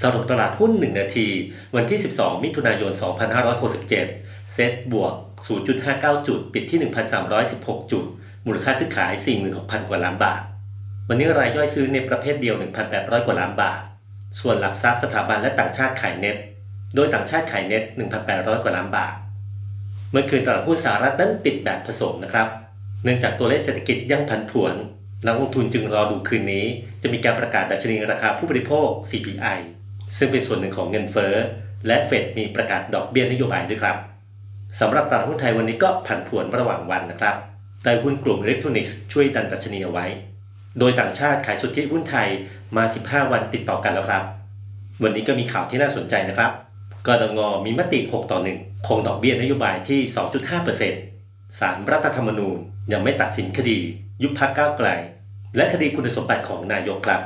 สรุปตลาดหุ้น 1 นาที วันที่ 12 มิถุนายน 2567 เซ็ตบวก 0.59 จุด ปิดที่ 1,316 จุด มูลค่าซื้อขาย 46,000 กว่าล้านบาท วันนี้รายย่อยซื้อในประเภทเดียว 1,800 กว่าล้านบาท ส่วนหลักทรัพย์สถาบันและต่างชาติขายเน็ต โดยต่างชาติขายเน็ต 1,800 กว่าล้านบาท เมื่อคืนตลาดหุ้นสหรัฐนั้นปิดแบบผสมนะครับ เนื่องจากตัวเลขเศรษฐกิจยังผันผวนนักลงทุนจึงรอดูคืนนี้ จะมีการประกาศดัชนีราคาผู้บริโภค CPI ซึ่งเป็นส่วนหนึ่งของเงินเฟ้อ และเฟดมีประกาศดอกเบี้ยนโยบายด้วยครับสำหรับตลาดหุ้นไทยวันนี้ก็ผันผวนระหว่างวันนะครับ แต่หุ้นกลุ่มอิเล็กทรอนิกส์ช่วยดันดัชนีเอาไว้ โดยต่างชาติขายสุทธิหุ้นไทยมา 15 วันติดต่อกันแล้วครับ วันนี้ก็มีข่าวที่น่าสนใจนะครับกรงมีมติ 6 ต่อ 1 คงดอกเบี้ยนโยบายที่ 2.5%ศาลรัฐธรรมนูญยังไม่ตัดสินคดี ยุบพักก้าวไกล และคดีคุณสมบัติของนายกครับ